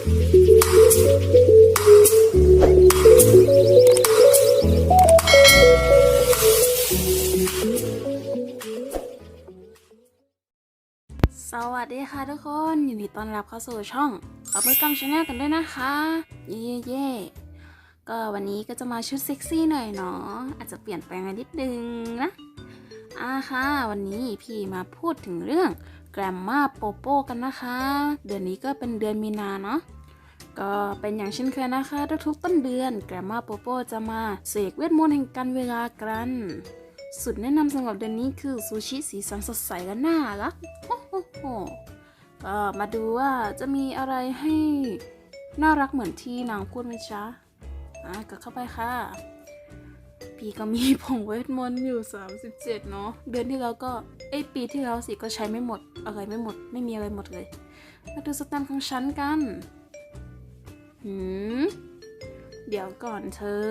สวัสดีค่ะทุกคนยินดีต้อนรับเข้าสู่ช่องอัปเปอร์กัมชาแนลกันด้วยนะคะ เย่เย่ก็วันนี้ก็จะมาชุดเซ็กซี่หน่อยเนาะอาจจะเปลี่ยนแปลงนนิดนึงนะอ่าค่ะ วันนี้พี่มาพูดถึงเรื่องแกรมมาโปโปกันนะคะ เดือนนี้ก็เป็นเดือนมีนาเนาะ ก็เป็นอย่างเช่นเคยนะคะ ทุกๆต้นเดือนแกรมมาโปโปจะมาเสกเวทมนต์แห่งการเวลากัน สุดแนะนำสำหรับเดือนนี้คือซูชิสีสันสดใสและน่ารักโอ้โหก็มาดูว่าจะมีอะไรให้น่ารักเหมือนที่นางพูดไหมจ๊ะอะก็เข้าไปค่ะ พี่ก็มีผงเวทมนต์อยู่ 37 เนาะเดือนที่แล้วก็เอ้ยปีที่แล้วสิก็ใช้ไม่หมดอะไรไม่หมด ไม่มีอะไรหมดเลย มาดูสแตมป์ของฉันกัน หืม เดี๋ยวก่อนเธอ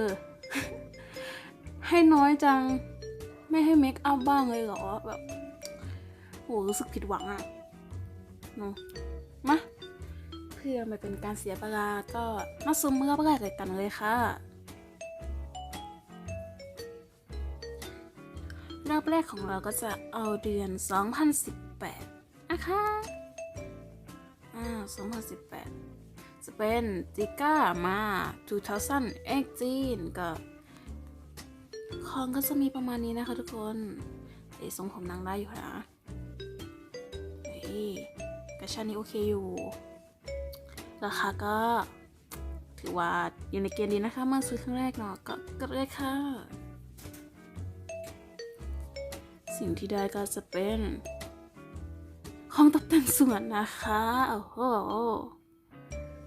ให้น้อยจัง ไม่ให้เมคอัพบ้างเลยเหรอ แบบโหรู้สึกผิดหวังอะเนาะมา เพื่อไม่เป็นการเสียเวลาก็มาซูมเมื่อแรกเลยกันเลยค่ะรอบแรกของเราก็จะเอาเดือน 2018 นะคะ อ่า 2018 จะเป็นจิก้ามา2018ก็ของก็จะมีประมาณนี้นะคะทุกคนเอ้ยทรงผมนางได้อยู่นะเฮ้ยกระชันนี้โอเคอยู่ ราคาก็ ถือว่าอยู่ในเกณฑ์ดีนะคะเมื่อซื้อครั้งแรกเนาะก็ก็เลยค่ะ สิ่งที่ได้ก็จะเป็นห้องตกแต่งสวนนะคะ โอ้โห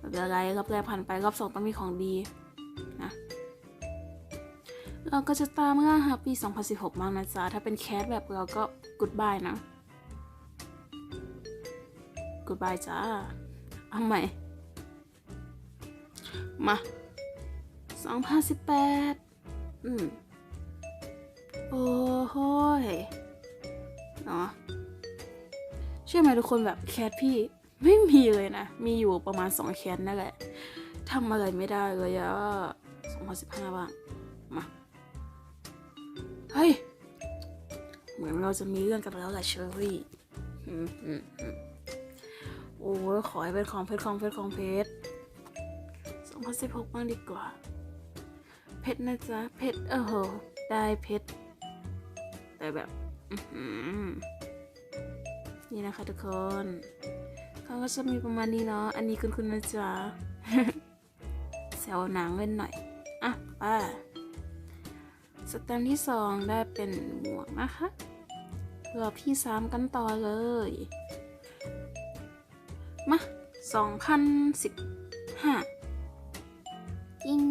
ไม่เป็นไรรอบแรกผ่านไปรอบสองต้องมีของดีนะเราก็จะตามล่าหาปี 2016มากนะจ๊ะ ถ้าเป็นแคสแบบเราก็ goodbye นะ goodbye จ้าเอาใหม่ มา 2018 อืม โอ้โหยเนาะเชื่อไหมทุกคนแบบแคสพี่ ไม่มีเลยนะ มีอยู่ประมาณ 2 แคสนั่นแหละทำอะไรไม่ได้เลยอะ2015บ้างมา เฮ้ย เหมือนเราจะมีเรื่องกันแล้วแหละเชอรี่อืมอืมอืมโอ้ยขอให้เป็นของเพชรของเพชรของเพชรสองพันสิบหกบ้างดีกว่า เพชรนะจ๊ะ เพชรเออโห ได้เพชร แต่แบบอือหือนี่นะคะทุกคน เขาก็จะมีประมาณนี้เนาะ อันนี้คุณคุณนะจ๊ะแซวหนังเล่นหน่อย อะไป้าสแตมที่สองได้เป็นหมวกนะคะรอพี่สามกันต่อเลย มาสองพันสิบห้ายิง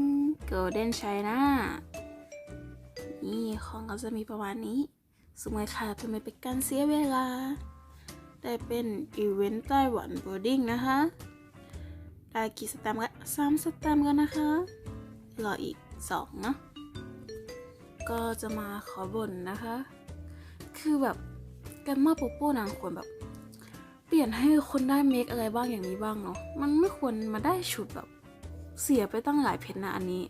โกลเด้นชัยนะนี่ของก็จะมีประมาณนี้สมัยค่ะเพื่อไม่เป็นการเสียเวลา ได้เป็นอีเวนต์ไต้หวันโบดดิ้งนะคะ ได้กี่สแตมป์กันสามสแตมป์กันนะคะ รออีกสองเนาะ ก็จะมาขอบ่นนะคะ คือแบบกันมาโปโป้นางควรแบบ เปลี่ยนให้คนได้เมคอะไรบ้างอย่างนี้บ้างเนาะ มันไม่ควรมาได้ชุดแบบเสียไปตั้งหลายเพชรนะอันนี้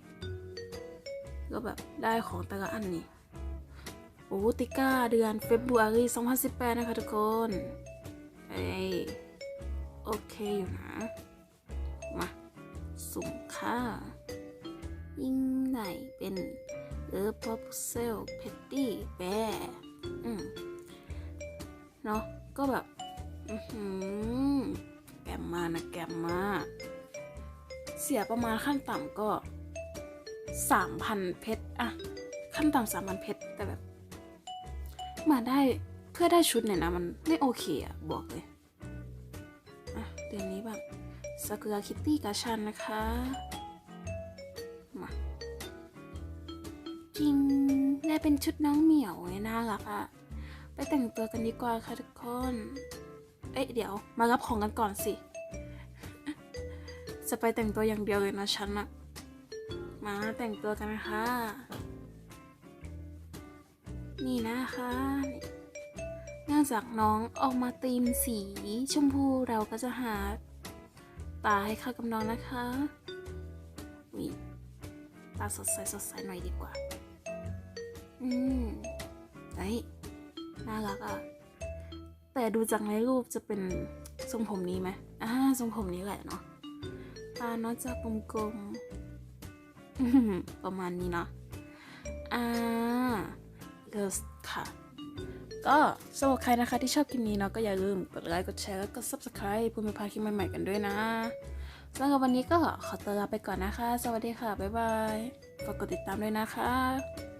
ก็แบบได้ของแต่ละอันนี้โอ้ติก้าเดือนเฟบรุรี2018 นะคะทุกคน เอ้ยโอเคอยู่นะ มา สุ่มค่ะยิ่งไหนเป็นเออพอปเซลเพตตี้แบอืมเนาะก็แบบ อือหือแกมมานะแกมมา เสียประมาณขั้นต่ำก็สามพันเพชรอะ ขั้นต่ำสามพันเพชรแต่แบบ มาได้ เพื่อได้ชุดเนี่ยนะมันไม่โอเคอะบอกเลย อะเดือนนี้แบบซากุระคิตตี้กาชันนะคะ มาจริงได้เป็นชุดน้องเหมียวไงน่ารักอะไปแต่งตัวกันดีกว่าค่ะทุกคน เอ๊ะเดี๋ยว มารับของกันก่อนสิ จะไปแต่งตัวอย่างเดียวเลยนะฉันอะมาแต่งตัวกันนะคะ นี่นะคะ นื่องจากน้องออกมาตีมสีชมพูเราก็จะหาตาให้เข้ากับน้องนะคะนี่ตาสดใสสดใสหน่อยดีกว่า อืมไอ้ยน่ารักอะ แต่ดูจากในรูปจะเป็นทรงผมนี้ไหมอ่าทรงผมนี้แหละเนาะ ตาเนาะจะกลมๆ ประมาณนี้เนาะ อ่าเลิศค่ะ ก็สำหรับใครนะคะที่ชอบคลิปนี้เนาะก็อย่าลืมกดไลค์ กดแชร์ แล้วก็ subscribe เพื่อไม่พลาดคลิปใหม่ๆกันด้วยนะสำหรับวันนี้ก็ขอตัวลาไปก่อนนะคะ สวัสดีค่ะ บ๊ายบาย ฝากกดติดตามด้วยนะคะ